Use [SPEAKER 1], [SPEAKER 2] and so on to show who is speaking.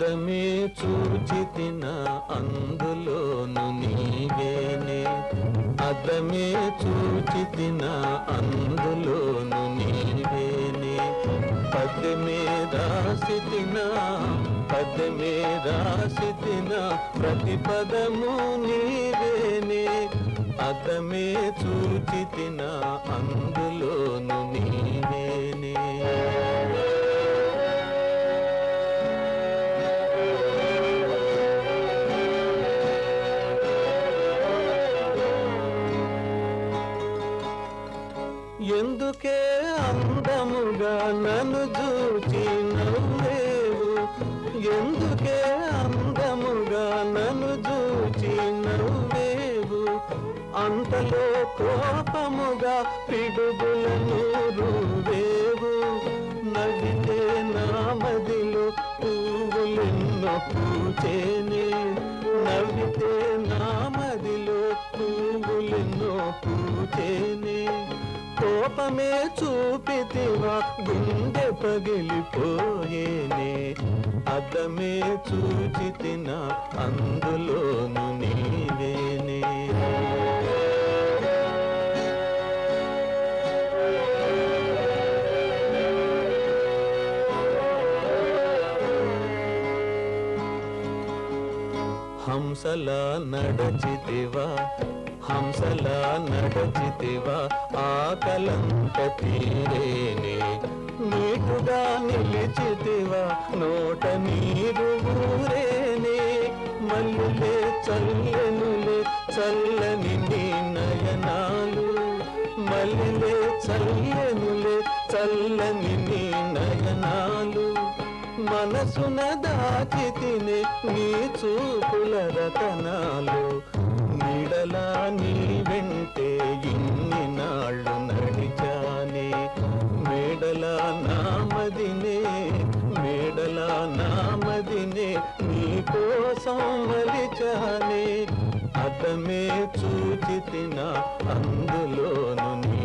[SPEAKER 1] అందమే చూచితిన అందులోను నీవేనే. అద్దమే చూచితిన అందులోను నీవేనే. పద్మే రాసితిన పద్మే రాసితిన ప్రతి పదము నీవేనే. అద్దమే చూచితిన అందు ఎందుకే అందముగా నన్ను చూచి నవ్వేవు ఎందుకే అందముగా నన్ను చూచి నవ్వేవు అంతలో కోపముగా పిడుగులను రువేవు నవ్వితే నా మదిలో పువ్వులెన్నో పూచేనే నవ్వితే నా కోపమే చూపితివా గుండె పగిలిపోయేనే. అద్దమే చూచితిన అందులోను నీవేనే. హంసలా నడచితివా హంసల నడచితివా ఆకలంత తీరేనే. నీటుగా నిలిచితివా నోట నీరు ఊరేనే. మల్లులే చల్లెనులే చల్లని నీ నయనాలు. మల్లులే చల్లెనులే చల్లని నీ నయనాలు. మనసున దాచి తినే నీ చూపుల రతనాలు. నీ వెంటే ఇన్ని నాళ్ళు నడిచానే? మేడలా నామదినే మేడలా నామదినే నీ కోసం మలిచానే అతమే చూచితిన అందులోను నీ